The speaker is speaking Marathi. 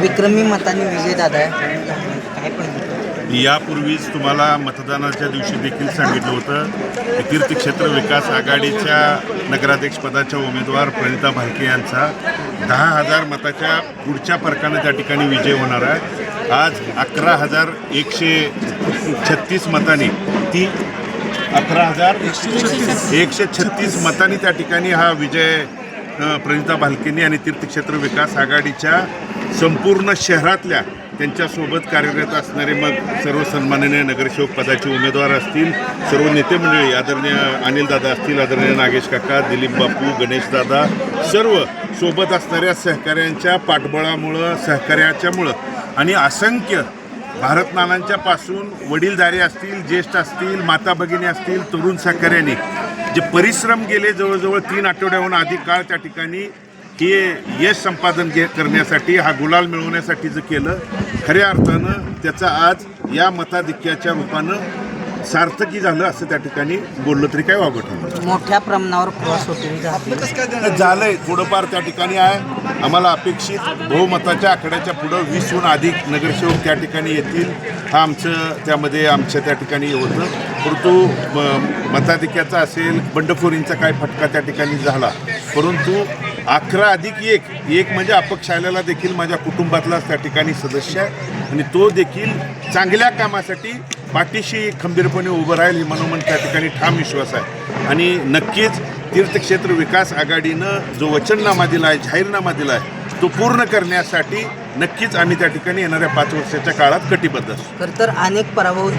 विक्रमी मताने विजय दादा आहे. काय पण यापूर्वीच तुम्हाला मतदानाच्या दिवशी देखील सांगितलं होतं की तीर्थक्षेत्र विकास आघाडीच्या नगराध्यक्षपदाच्या उमेदवार प्रणिता भालके यांचा दहा हजार मताच्या पुढच्या फरकानं त्या ठिकाणी विजय होणार आहे. आज अकरा हजार एकशे छत्तीस मतांनी ती अकरा हजार एकशे छत्तीस मतांनी त्या ठिकाणी हा विजय प्रणिता भालकेंनी आणि तीर्थक्षेत्र विकास आघाडीच्या संपूर्ण शहरातल्या त्यांच्यासोबत कार्यरत असणारे मग सर्व सन्माननीय नगरसेवक पदाचे उमेदवार असतील सर्व नेते मंडळी आदरणीय अनिलदादा असतील आदरणीय नागेश काका दिलीप बापू गणेशदादा सर्व सोबत असणाऱ्या सहकाऱ्यांच्या पाठबळामुळं सहकार्याच्यामुळं आणि असंख्य भारतनानांच्यापासून पासून वडीलधारे असतील ज्येष्ठ असतील माता भगिनी असतील तरुण सहकार्यांनी जे परिश्रम गेले जवळजवळ तीन आठवड्याहून अधिक काळ त्या ठिकाणी हे यश संपादन घे करण्यासाठी हा गुलाल मिळवण्यासाठी जे केलं खऱ्या अर्थानं त्याचा आज या मताधिक्याच्या रूपानं सार्थकी झालं असं त्या ठिकाणी बोललं तरी काय वागत मोठ्या प्रमाणावर क्रॉस होते झालंय थोडंफार त्या ठिकाणी आहे. आम्हाला अपेक्षित बहुमताच्या आकड्याच्या पुढं वीसहून अधिक नगरसेवक त्या ठिकाणी येतील. हा आमचं त्यामध्ये आमच्या त्या ठिकाणी होतं. परंतु म- मताधिक्याचा असेल बंडखोरींचा काय फटका त्या ठिकाणी झाला. परंतु अकरा अधिक एक एक म्हणजे अपक्ष देखील माझ्या कुटुंबातलाच त्या ठिकाणी सदस्य आहे. आणि तो देखील चांगल्या कामासाठी पाठीशी खंबीरपणे उभं राहील हे मनोमन त्या ठिकाणी ठाम विश्वास आहे. आणि नक्कीच तीर्थक्षेत्र विकास आघाडीनं जो वचननामा दिला आहे जाहीरनामा दिला आहे तो पूर्ण करण्यासाठी नक्कीच आम्ही त्या ठिकाणी येणाऱ्या पाच वर्षाच्या काळात कटिबद्ध असू. तर अनेक पराभव